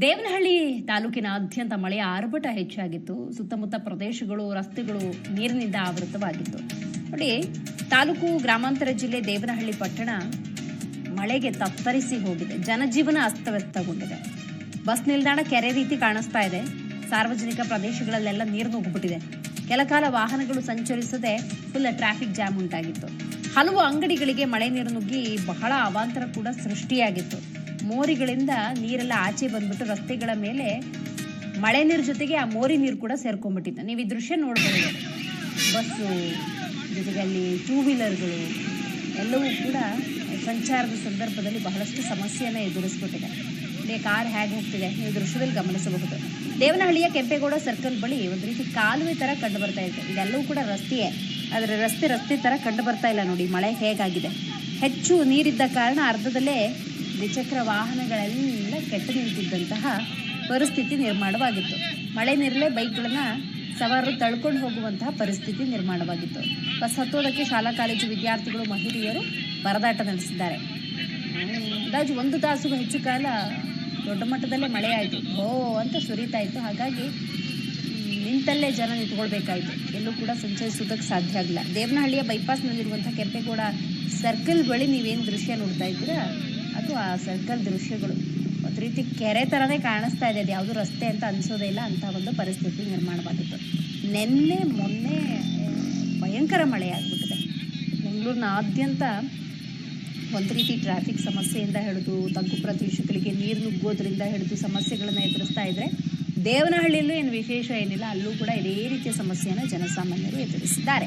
ದೇವನಹಳ್ಳಿ ತಾಲೂಕಿನಾದ್ಯಂತ ಮಳೆಯ ಆರ್ಭಟ ಹೆಚ್ಚಾಗಿತ್ತು. ಸುತ್ತಮುತ್ತ ಪ್ರದೇಶಗಳು, ರಸ್ತೆಗಳು ನೀರಿನಿಂದ ಆವೃತವಾಗಿತ್ತು. ನೋಡಿ, ತಾಲೂಕು, ಗ್ರಾಮಾಂತರ ಜಿಲ್ಲೆ ದೇವನಹಳ್ಳಿ ಪಟ್ಟಣ ಮಳೆಗೆ ತತ್ತರಿಸಿ ಹೋಗಿದೆ. ಜನಜೀವನ ಅಸ್ತವ್ಯಸ್ತಗೊಂಡಿದೆ. ಬಸ್ ನಿಲ್ದಾಣ ಕೆರೆ ರೀತಿ ಕಾಣಿಸ್ತಾ ಇದೆ. ಸಾರ್ವಜನಿಕ ಪ್ರದೇಶಗಳಲ್ಲೆಲ್ಲ ನೀರು ನುಗ್ಗಿಬಿಟ್ಟಿದೆ. ಕೆಲ ಕಾಲ ವಾಹನಗಳು ಸಂಚರಿಸದೆ ಫುಲ್ ಟ್ರಾಫಿಕ್ ಜಾಮ್ ಉಂಟಾಗಿತ್ತು. ಹಲವು ಅಂಗಡಿಗಳಿಗೆ ಮಳೆ ನೀರು ನುಗ್ಗಿ ಬಹಳ ಅವಾಂತರ ಕೂಡ ಸೃಷ್ಟಿಯಾಗಿತ್ತು. ಮೋರಿಗಳಿಂದ ನೀರೆಲ್ಲ ಆಚೆ ಬಂದ್ಬಿಟ್ಟು ರಸ್ತೆಗಳ ಮೇಲೆ ಮಳೆ ನೀರು ಜೊತೆಗೆ ಆ ಮೋರಿ ನೀರು ಕೂಡ ಸೇರ್ಕೊಂಡ್ಬಿಟ್ಟಿತ್ತು. ನೀವು ಈ ದೃಶ್ಯ ನೋಡ್ಬೋದು. ಬಸ್ಸು, ಜೊತೆಗೆ ಅಲ್ಲಿ ಟೂ ವೀಲರ್ಗಳು ಎಲ್ಲವೂ ಕೂಡ ಸಂಚಾರದ ಸಂದರ್ಭದಲ್ಲಿ ಬಹಳಷ್ಟು ಸಮಸ್ಯೆಯನ್ನು ಎದುರಿಸ್ಬಿಟ್ಟಿದೆ. ಇಲ್ಲಿ ಕಾರ್ ಹೇಗೆ ಹೋಗ್ತಿದೆ, ನೀವು ದೃಶ್ಯದಲ್ಲಿ ಗಮನಿಸಬಹುದು. ದೇವನಹಳ್ಳಿಯ ಕೆಂಪೇಗೌಡ ಸರ್ಕಲ್ ಬಳಿ ಒಂದು ರೀತಿ ಕಾಲುವೆ ಥರ ಕಂಡು ಬರ್ತಾ ಇದೆ ಇದೆಲ್ಲವೂ ಕೂಡ ರಸ್ತೆಯೇ. ಆದರೆ ರಸ್ತೆ ರಸ್ತೆ ಥರ ಕಂಡು ಬರ್ತಾ ಇಲ್ಲ ನೋಡಿ, ಮಳೆ ಹೇಗಾಗಿದೆ? ಹೆಚ್ಚು ನೀರಿದ್ದ ಕಾರಣ ಅರ್ಧದಲ್ಲೇ ದ್ವಿಚಕ್ರ ವಾಹನಗಳೆಲ್ಲ ಕೆಟ್ಟು ನಿಂತಿದ್ದಂತಹ ಪರಿಸ್ಥಿತಿ ನಿರ್ಮಾಣವಾಗಿತ್ತು. ಮಳೆ ನೀರಲ್ಲೇ ಬೈಕ್ಗಳನ್ನ ಸವಾರರು ತಳ್ಕೊಂಡು ಹೋಗುವಂತಹ ಪರಿಸ್ಥಿತಿ ನಿರ್ಮಾಣವಾಗಿತ್ತು. ಬಸ್ ಹತ್ತೋದಕ್ಕೆ ಶಾಲಾ ಕಾಲೇಜು ವಿದ್ಯಾರ್ಥಿಗಳು, ಮಹಿಳೆಯರು ಪರದಾಟ ನಡೆಸಿದ್ದಾರೆ. ಅಂದಾಜು ಒಂದು ತಾಸು ಹೆಚ್ಚು ಕಾಲ ದೊಡ್ಡ ಮಟ್ಟದಲ್ಲೇ ಮಳೆ ಆಯಿತು. ಓ ಅಂತ ಸುರಿತಾ ಇತ್ತು. ಹಾಗಾಗಿ ನಿಂತಲ್ಲೇ ಜನ ನಿಂತ್ಕೊಳ್ಬೇಕಾಯಿತು. ಎಲ್ಲೂ ಕೂಡ ಸಂಚರಿಸೋದಕ್ಕೆ ಸಾಧ್ಯ ಆಗಿಲ್ಲ. ದೇವನಹಳ್ಳಿಯ ಬೈಪಾಸ್ನಲ್ಲಿರುವಂಥ ಕೆಂಪೇಗೌಡ ಸರ್ಕಲ್ ಬಳಿ ನೀವೇನು ದೃಶ್ಯ ನೋಡ್ತಾ ಇದ್ದೀರಾ? ಅದು ಆ ಸರ್ಕಲ್ ದೃಶ್ಯಗಳು. ಒಂದು ರೀತಿ ಕೆರೆ ಥರನೇ ಕಾಣಿಸ್ತಾ ಇದೆ. ಅದು ಯಾವುದು ರಸ್ತೆ ಅಂತ ಅನಿಸೋದೇ ಇಲ್ಲ. ಅಂತ ಒಂದು ಪರಿಸ್ಥಿತಿ ನಿರ್ಮಾಣವಾಗಿತ್ತು ನಿನ್ನೆ, ಮೊನ್ನೆ ಭಯಂಕರ ಮಳೆ ಆಗಿಬಿಟ್ಟಿದೆ. ಬೆಂಗಳೂರಿನಾದ್ಯಂತ ಒಂದು ರೀತಿ ಟ್ರಾಫಿಕ್ ಸಮಸ್ಯೆಯಿಂದ ಹಿಡಿದು, ತಗ್ಗು ಪ್ರದೇಶಗಳಿಗೆ ನೀರು ನುಗ್ಗೋದ್ರಿಂದ ಹಿಡಿದು ಸಮಸ್ಯೆಗಳನ್ನು ಎದುರಿಸ್ತಾ ಇದ್ದರೆ ದೇವನಹಳ್ಳಿಯಲ್ಲೂ ಏನು ವಿಶೇಷ ಏನಿಲ್ಲ. ಅಲ್ಲೂ ಕೂಡ ಇದೇ ರೀತಿಯ ಸಮಸ್ಯೆಯನ್ನು ಜನಸಾಮಾನ್ಯರು ಎದುರಿಸಿದ್ದಾರೆ.